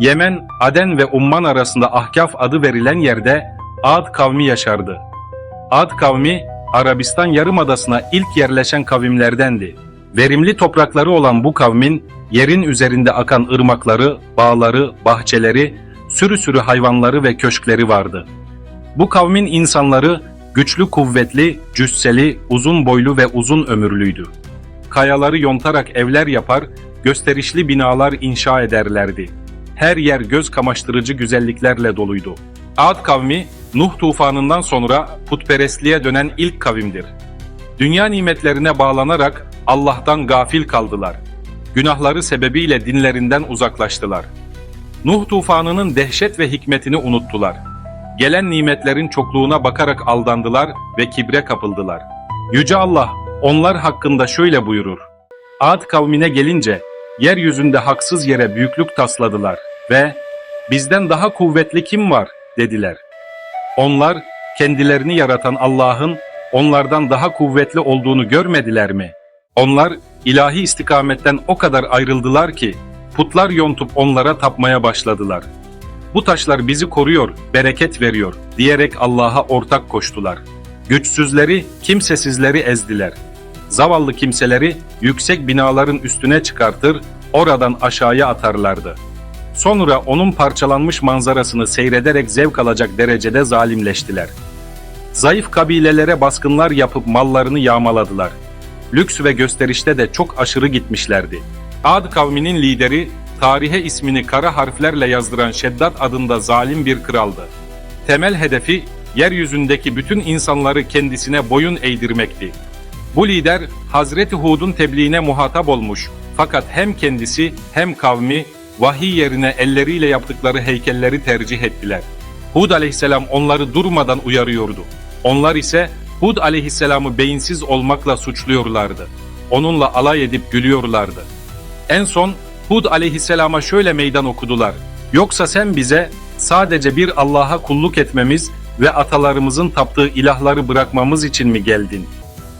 Yemen, Aden ve Umman arasında Ahkaf adı verilen yerde Ad kavmi yaşardı. Ad kavmi, Arabistan Yarımadası'na ilk yerleşen kavimlerdendi. Verimli toprakları olan bu kavmin, yerin üzerinde akan ırmakları, bağları, bahçeleri, sürü sürü hayvanları ve köşkleri vardı. Bu kavmin insanları güçlü kuvvetli, cüsseli, uzun boylu ve uzun ömürlüydü. Kayaları yontarak evler yapar, gösterişli binalar inşa ederlerdi. Her yer göz kamaştırıcı güzelliklerle doluydu. Ad kavmi, Nuh tufanından sonra putperestliğe dönen ilk kavimdir. Dünya nimetlerine bağlanarak Allah'tan gafil kaldılar. Günahları sebebiyle dinlerinden uzaklaştılar. Nuh tufanının dehşet ve hikmetini unuttular. Gelen nimetlerin çokluğuna bakarak aldandılar ve kibre kapıldılar. Yüce Allah onlar hakkında şöyle buyurur. Ad kavmine gelince yeryüzünde haksız yere büyüklük tasladılar ve bizden daha kuvvetli kim var dediler. Onlar kendilerini yaratan Allah'ın onlardan daha kuvvetli olduğunu görmediler mi? Onlar ilahi istikametten o kadar ayrıldılar ki putlar yontup onlara tapmaya başladılar. Bu taşlar bizi koruyor, bereket veriyor diyerek Allah'a ortak koştular. Güçsüzleri, kimsesizleri ezdiler. Zavallı kimseleri yüksek binaların üstüne çıkartır, oradan aşağıya atarlardı. Sonra onun parçalanmış manzarasını seyrederek zevk alacak derecede zalimleştiler. Zayıf kabilelere baskınlar yapıp mallarını yağmaladılar. Lüks ve gösterişte de çok aşırı gitmişlerdi. Ad kavminin lideri, tarihe ismini kara harflerle yazdıran Şeddat adında zalim bir kraldı. Temel hedefi, yeryüzündeki bütün insanları kendisine boyun eğdirmekti. Bu lider, Hazreti Hud'un tebliğine muhatap olmuş fakat hem kendisi hem kavmi vahiy yerine elleriyle yaptıkları heykelleri tercih ettiler. Hud aleyhisselam onları durmadan uyarıyordu. Onlar ise Hud aleyhisselamı beyinsiz olmakla suçluyorlardı. Onunla alay edip gülüyorlardı. En son Hud aleyhisselama şöyle meydan okudular. Yoksa sen bize sadece bir Allah'a kulluk etmemiz ve atalarımızın taptığı ilahları bırakmamız için mi geldin?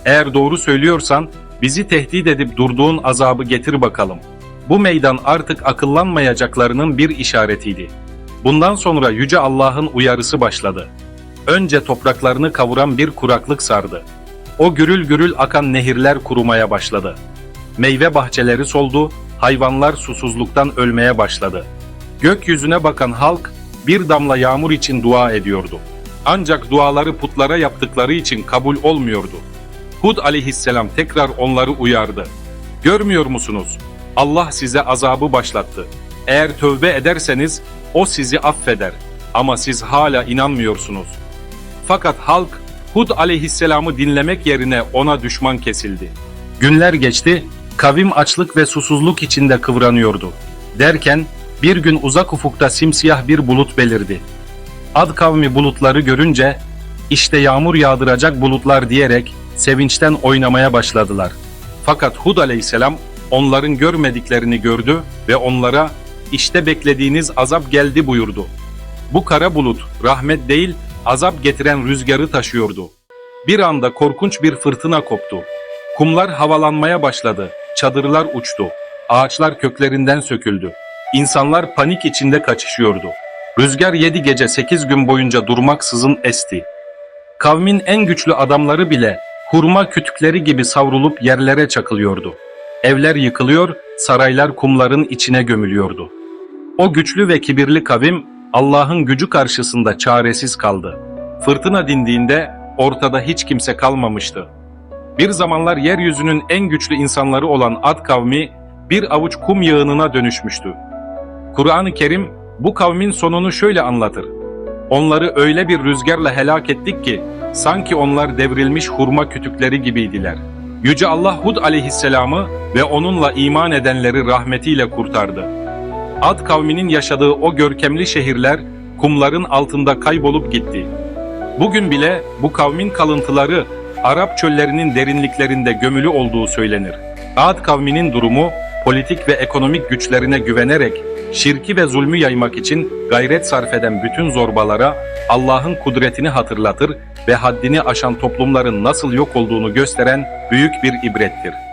Eğer doğru söylüyorsan bizi tehdit edip durduğun azabı getir bakalım. Bu meydan artık akıllanmayacaklarının bir işaretiydi. Bundan sonra Yüce Allah'ın uyarısı başladı. Önce topraklarını kavuran bir kuraklık sardı. O gürül gürül akan nehirler kurumaya başladı. Meyve bahçeleri soldu, hayvanlar susuzluktan ölmeye başladı. Gökyüzüne bakan halk bir damla yağmur için dua ediyordu. Ancak duaları putlara yaptıkları için kabul olmuyordu. Hud aleyhisselam tekrar onları uyardı. Görmüyor musunuz? Allah size azabı başlattı. Eğer tövbe ederseniz o sizi affeder. Ama siz hala inanmıyorsunuz. Fakat halk Hud aleyhisselamı dinlemek yerine ona düşman kesildi. Günler geçti, kavim açlık ve susuzluk içinde kıvranıyordu. Derken bir gün uzak ufukta simsiyah bir bulut belirdi. Ad kavmi bulutları görünce işte yağmur yağdıracak bulutlar diyerek sevinçten oynamaya başladılar. Fakat Hud aleyhisselam onların görmediklerini gördü ve onlara işte beklediğiniz azap geldi buyurdu. Bu kara bulut rahmet değil azap getiren rüzgarı taşıyordu. Bir anda korkunç bir fırtına koptu. Kumlar havalanmaya başladı, çadırlar uçtu, ağaçlar köklerinden söküldü. İnsanlar panik içinde kaçışıyordu. Rüzgar yedi gece sekiz gün boyunca durmaksızın esti. Kavmin en güçlü adamları bile hurma kütükleri gibi savrulup yerlere çakılıyordu. Evler yıkılıyor, saraylar kumların içine gömülüyordu. O güçlü ve kibirli kavim Allah'ın gücü karşısında çaresiz kaldı. Fırtına dindiğinde ortada hiç kimse kalmamıştı. Bir zamanlar yeryüzünün en güçlü insanları olan Ad kavmi bir avuç kum yığınına dönüşmüştü. Kur'an-ı Kerim bu kavmin sonunu şöyle anlatır. Onları öyle bir rüzgarla helak ettik ki sanki onlar devrilmiş hurma kütükleri gibiydiler. Yüce Allah Hud aleyhisselamı ve onunla iman edenleri rahmetiyle kurtardı. Ad kavminin yaşadığı o görkemli şehirler kumların altında kaybolup gitti. Bugün bile bu kavmin kalıntıları Arap çöllerinin derinliklerinde gömülü olduğu söylenir. Ad kavminin durumu politik ve ekonomik güçlerine güvenerek şirki ve zulmü yaymak için gayret sarf eden bütün zorbalara Allah'ın kudretini hatırlatır ve haddini aşan toplumların nasıl yok olduğunu gösteren büyük bir ibrettir.